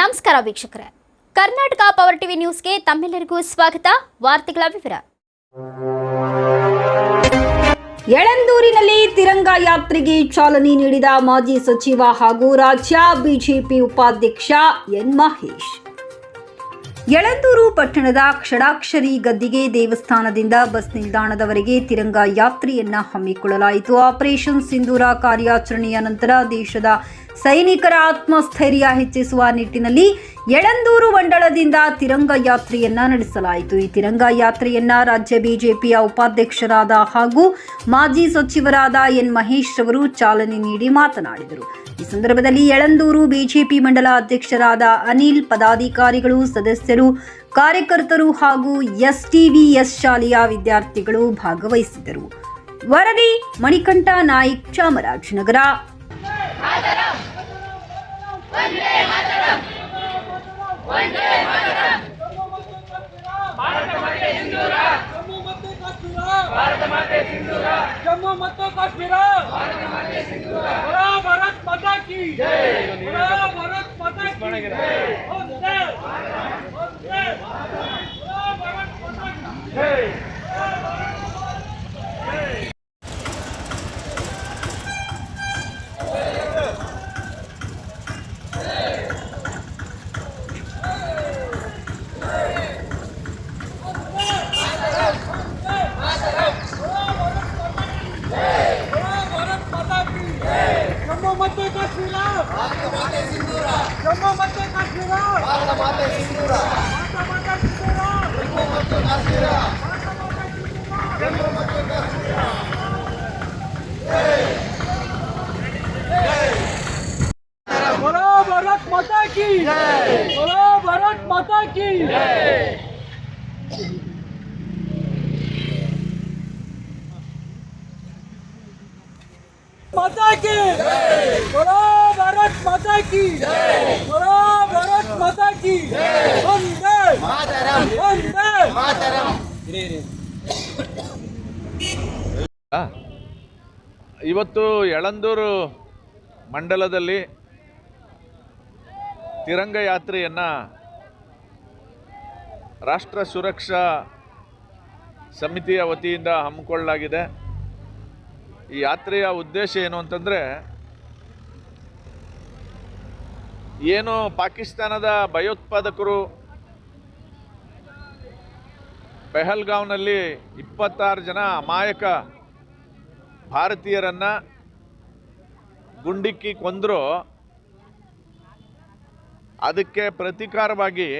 ನಮಸ್ಕಾರ ವೀಕ್ಷಕರೇ. Karnataka power TV ನ್ಯೂಸ್ಗೆ ತಮ್ಮೆಲ್ಲರಿಗೂ ಸ್ವಾಗತ. ವಾರ್ತೆಗಳ ವಿವರ. ಯಳಂದೂರಿನಲ್ಲಿ ತಿರಂಗ ಯಾತ್ರೆಗೆ ಚಾಲನೆ ನೀಡಿದ ಮಾಜಿ ಸಚಿವ ಹಾಗೂ ರಾಜ್ಯ ಬಿಜೆಪಿ ಉಪಾಧ್ಯಕ್ಷ ಎನ್ ಮಹೇಶ್. ಯಳಂದೂರು ಪಟ್ಟಣದ ಕ್ಷಡಾಕ್ಷರಿ ಗದ್ದಿಗೆ ದೇವಸ್ಥಾನದಿಂದ ಬಸ್ ನಿಲ್ದಾಣದವರೆಗೆ ತಿರಂಗ ಯಾತ್ರೆಯನ್ನ ಹಮ್ಮಿಕೊಳ್ಳಲಾಯಿತು. ಆಪರೇಷನ್ ಸಿಂಧೂರ ಕಾರ್ಯಾಚರಣೆಯ ನಂತರ ದೇಶದ ಸೈನಿಕರ ಆತ್ಮಸ್ಥೈರ್ಯ ಹೆಚ್ಚಿಸುವ ನಿಟ್ಟಿನಲ್ಲಿ ಯಳಂದೂರು ಮಂಡಳದಿಂದ ತಿರಂಗ ಯಾತ್ರೆಯನ್ನ ನಡೆಸಲಾಯಿತು. ಈ ತಿರಂಗ ಯಾತ್ರೆಯನ್ನ ರಾಜ್ಯ ಬಿಜೆಪಿಯ ಉಪಾಧ್ಯಕ್ಷರಾದ ಹಾಗೂ ಮಾಜಿ ಸಚಿವರಾದ ಎನ್ ಮಹೇಶ್ ಅವರು ಚಾಲನೆ ನೀಡಿ ಮಾತನಾಡಿದರು. ಈ ಸಂದರ್ಭದಲ್ಲಿ ಯಳಂದೂರು ಬಿಜೆಪಿ ಮಂಡಲ ಅಧ್ಯಕ್ಷರಾದ ಅನಿಲ್ ಪದಾಧಿಕಾರಿಗಳು, ಸದಸ್ಯರು, ಕಾರ್ಯಕರ್ತರು ಹಾಗೂ ಎಸ್ಟಿವಿಎಸ್ ಶಾಲೆಯ ವಿದ್ಯಾರ್ಥಿಗಳು ಭಾಗವಹಿಸಿದರು ವರದಿ ಮಣಿಕಂಠ ನಾಯ್ಕ್ ಚಾಮರಾಜನಗರ. वंदे मातरम वंदे मातरम भारत माते सिंधुरा जम्मू मते कश्मीरा भारत माते सिंधुरा जम्मू मते कश्मीरा भारत माते सिंधुरा बड़ा भारत माता की जय बड़ा भारत माता की जय वंदे वंदे बड़ा भारत माता की जय जय ಮತ್ತು ಕಾಶ್ಮೀರ ಜಮ್ಮು ಮತ್ತು ಕಾಶ್ಮೀರ ಮಾತಾ ಮಾತಾ ಸಿಂಧೂರ बोलो भारत माता की बोलो भारत माता की माता की बोलो भारत माता की बोलो भारत माता की वंदे वंदे ಇವತ್ತು ಯಳಂದೂರು ಮಂಡಲದಲ್ಲಿ ತಿರಂಗ ಯಾತ್ರೆಯನ್ನು ರಾಷ್ಟ್ರ ಸುರಕ್ಷಾ ಸಮಿತಿಯ ವತಿಯಿಂದ ಹಮ್ಮಿಕೊಳ್ಳಲಾಗಿದೆ ಈ ಯಾತ್ರೆಯ ಉದ್ದೇಶ ಏನು ಅಂತಂದರೆ, ಏನು ಪಾಕಿಸ್ತಾನದ ಭಯೋತ್ಪಾದಕರು ಪೆಹಲ್ಗಾಂವ್ನಲ್ಲಿ ಇಪ್ಪತ್ತಾರು ಜನ ಅಮಾಯಕ ಭಾರತೀಯರನ್ನು ಗುಂಡಿಕ್ಕಿ ಕೊಂದರು. ಅದಕ್ಕೆ ಪ್ರತೀಕಾರವಾಗಿ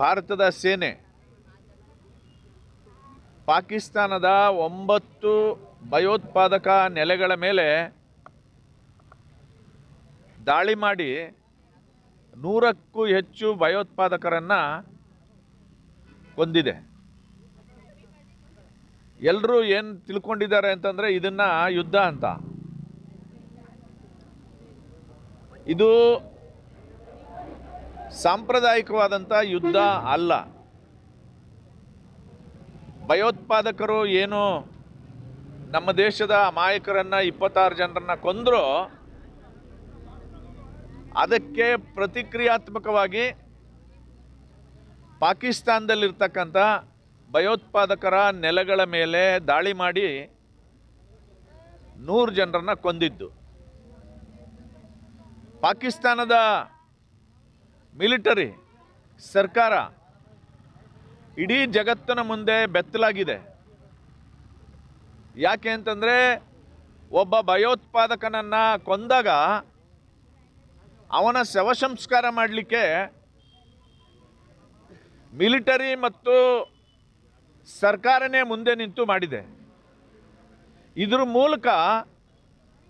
ಭಾರತದ ಸೇನೆ ಪಾಕಿಸ್ತಾನದ ಒಂಬತ್ತು ಭಯೋತ್ಪಾದಕ ನೆಲೆಗಳ ಮೇಲೆ ದಾಳಿ ಮಾಡಿ ನೂರಕ್ಕೂ ಹೆಚ್ಚು ಭಯೋತ್ಪಾದಕರನ್ನು ಕೊಂದಿದೆ. ಎಲ್ಲರೂ ಏನು ತಿಳ್ಕೊಂಡಿದ್ದಾರೆ ಅಂತಂದರೆ ಇದನ್ನು ಯುದ್ಧ ಅಂತ. ಇದು ಸಾಂಪ್ರದಾಯಿಕವಾದಂಥ ಯುದ್ಧ ಅಲ್ಲ. ಭಯೋತ್ಪಾದಕರು ಏನು ನಮ್ಮ ದೇಶದ ಅಮಾಯಕರನ್ನು ಇಪ್ಪತ್ತಾರು ಜನರನ್ನ ಕೊಂದರು ಅದಕ್ಕೆ ಪ್ರತಿಕ್ರಿಯಾತ್ಮಕವಾಗಿ ಪಾಕಿಸ್ತಾನದಲ್ಲಿರ್ತಕ್ಕಂಥ ಭಯೋತ್ಪಾದಕರ ನೆಲೆಗಳ ಮೇಲೆ ದಾಳಿ ಮಾಡಿ ನೂರು ಜನರನ್ನ ಕೊಂದಿದ್ದು. ಪಾಕಿಸ್ತಾನದ ಮಿಲಿಟರಿ ಸರ್ಕಾರ ಇಡೀ ಜಗತ್ತಿನ ಮುಂದೆ ಬೆತ್ತಲಾಗಿದೆ. ಯಾಕೆ ಅಂತಂದರೆ ಒಬ್ಬ ಭಯೋತ್ಪಾದಕನನ್ನು ಕೊಂದಾಗ ಅವನ ಶವ ಸಂಸ್ಕಾರ ಮಾಡಲಿಕ್ಕೆ ಮಿಲಿಟರಿ ಮತ್ತು ಸರ್ಕಾರನೇ ಮುಂದೆ ನಿಂತು ಮಾಡಿದೆ. ಇದ್ರ ಮೂಲಕ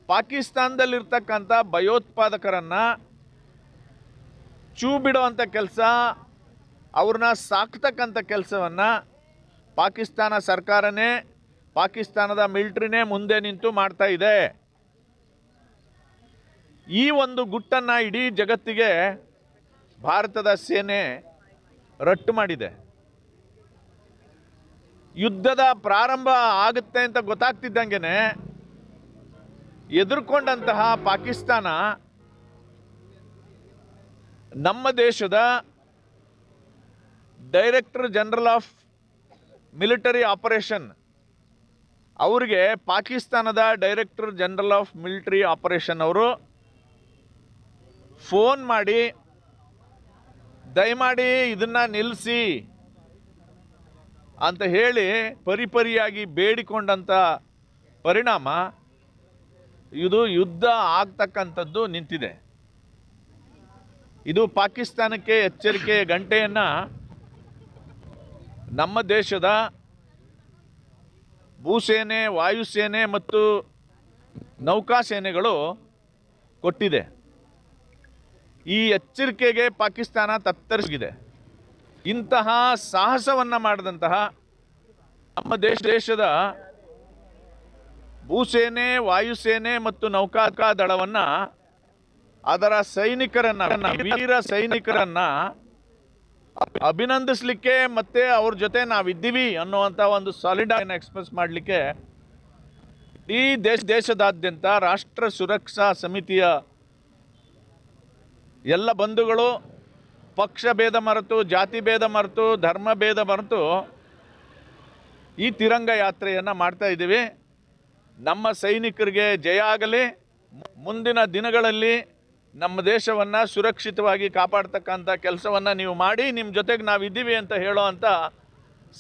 ಪಾಕಿಸ್ತಾನದಲ್ಲಿರ್ತಕ್ಕಂಥ ಭಯೋತ್ಪಾದಕರನ್ನು ಚೂ ಬಿಡುವಂಥ ಕೆಲಸ ಅವ್ರನ್ನ ಸಾಕ್ತಕ್ಕಂಥ ಕೆಲಸವನ್ನು ಪಾಕಿಸ್ತಾನ ಸರ್ಕಾರನೇ, ಪಾಕಿಸ್ತಾನದ ಮಿಲ್ಟ್ರಿನೇ ಮುಂದೆ ನಿಂತು ಮಾಡ್ತಾ ಇದೆ. ಈ ಒಂದು ಗುಟ್ಟನ್ನು ಇಡೀ ಜಗತ್ತಿಗೆ ಭಾರತದ ಸೇನೆ ರಟ್ಟು ಮಾಡಿದೆ. ಯುದ್ಧದ ಪ್ರಾರಂಭ ಆಗುತ್ತೆ ಅಂತ ಗೊತ್ತಾಗ್ತಿದ್ದಂಗೆ ಎದುರ್ಕೊಂಡಂತಹ ಪಾಕಿಸ್ತಾನ ನಮ್ಮ ದೇಶದ director general of military operation. ಅವರಿಗೆ ಪಾಕಿಸ್ತಾನದ director general of military operation ಅವರು ಫೋನ್ ಮಾಡಿ, ದಯಮಾಡಿ ಇದನ್ನು ನಿಲ್ಲಿಸಿ ಅಂತ ಹೇಳಿ ಪರಿಪರಿಯಾಗಿ ಬೇಡಿಕೊಂಡಂಥ ಪರಿಣಾಮ ಇದು ಯುದ್ಧ ಆಗ್ತಕ್ಕಂಥದ್ದು ನಿಂತಿದೆ. ಇದು ಪಾಕಿಸ್ತಾನಕ್ಕೆ ಎಚ್ಚರಿಕೆಯ ಗಂಟೆಯನ್ನು ನಮ್ಮ ದೇಶದ ಭೂಸೇನೆ, ವಾಯುಸೇನೆ ಮತ್ತು ನೌಕಾಸೇನೆಗಳು ಕೊಟ್ಟಿದೆ. ಈ ಎಚ್ಚರಿಕೆಗೆ ಪಾಕಿಸ್ತಾನ ತತ್ತರಿಸಿದೆ. ಇಂತಹ ಸಾಹಸವನ್ನು ಮಾಡಿದಂತಹ ನಮ್ಮ ದೇಶ ದೇಶದ ಭೂಸೇನೆ, ವಾಯುಸೇನೆ ಮತ್ತು ನೌಕಾಕ ದಳವನ್ನು ಅದರ ಸೈನಿಕರನ್ನು ವೀರ ಸೈನಿಕರನ್ನ ಅಭಿನಂದಿಸ್ಲಿಕ್ಕೆ ಮತ್ತೆ ಅವ್ರ ಜೊತೆ ನಾವಿದ್ದೀವಿ ಅನ್ನುವಂಥ ಒಂದು ಸಾಲಿಡ್ ಆಗಿ ಎಕ್ಸ್ಪ್ರೆಸ್ ಮಾಡಲಿಕ್ಕೆ ಈ ದೇಶ, ದೇಶದಾದ್ಯಂತ ರಾಷ್ಟ್ರ ಸುರಕ್ಷಾ ಸಮಿತಿಯ ಎಲ್ಲ ಬಂಧುಗಳು, ಪಕ್ಷ ಭೇದ ಮರೆತು, ಜಾತಿ ಭೇದ ಮರೆತು, ಧರ್ಮ ಭೇದ ಮರೆತು ಈ ತಿರಂಗ ಯಾತ್ರೆಯನ್ನು ಮಾಡ್ತಾ ಇದ್ದೀವಿ. ನಮ್ಮ ಸೈನಿಕರಿಗೆ ಜಯ ಆಗಲಿ. ಮುಂದಿನ ದಿನಗಳಲ್ಲಿ ನಮ್ಮ ದೇಶವನ್ನು ಸುರಕ್ಷಿತವಾಗಿ ಕಾಪಾಡ್ತಕ್ಕಂಥ ಕೆಲಸವನ್ನು ನೀವು ಮಾಡಿ ನಿಮ್ಮ ಜೊತೆಗೆ ನಾವು ಇದ್ದೀವಿ ಅಂತ ಹೇಳೋ ಅಂತ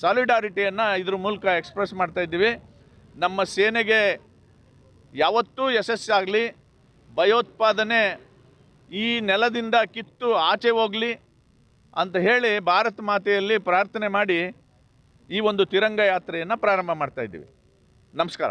ಸಾಲಿಡಾರಿಟಿಯನ್ನು ಇದ್ರ ಮೂಲಕ ಎಕ್ಸ್ಪ್ರೆಸ್ ಮಾಡ್ತಾ ಇದ್ದೀವಿ. ನಮ್ಮ ಸೇನೆಗೆ ಯಾವತ್ತೂ ಯಶಸ್ಸಾಗಲಿ ಭಯೋತ್ಪಾದನೆ ಈ ನೆಲದಿಂದ ಕಿತ್ತು ಆಚೆ ಹೋಗಲಿ ಅಂತ ಹೇಳಿ ಭಾರತ ಮಾತೆಯಲ್ಲಿ ಪ್ರಾರ್ಥನೆ ಮಾಡಿ ಈ ಒಂದು ತಿರಂಗ ಯಾತ್ರೆಯನ್ನು ಪ್ರಾರಂಭ ಮಾಡ್ತಾ ಇದ್ದೀವಿ. ನಮಸ್ಕಾರ.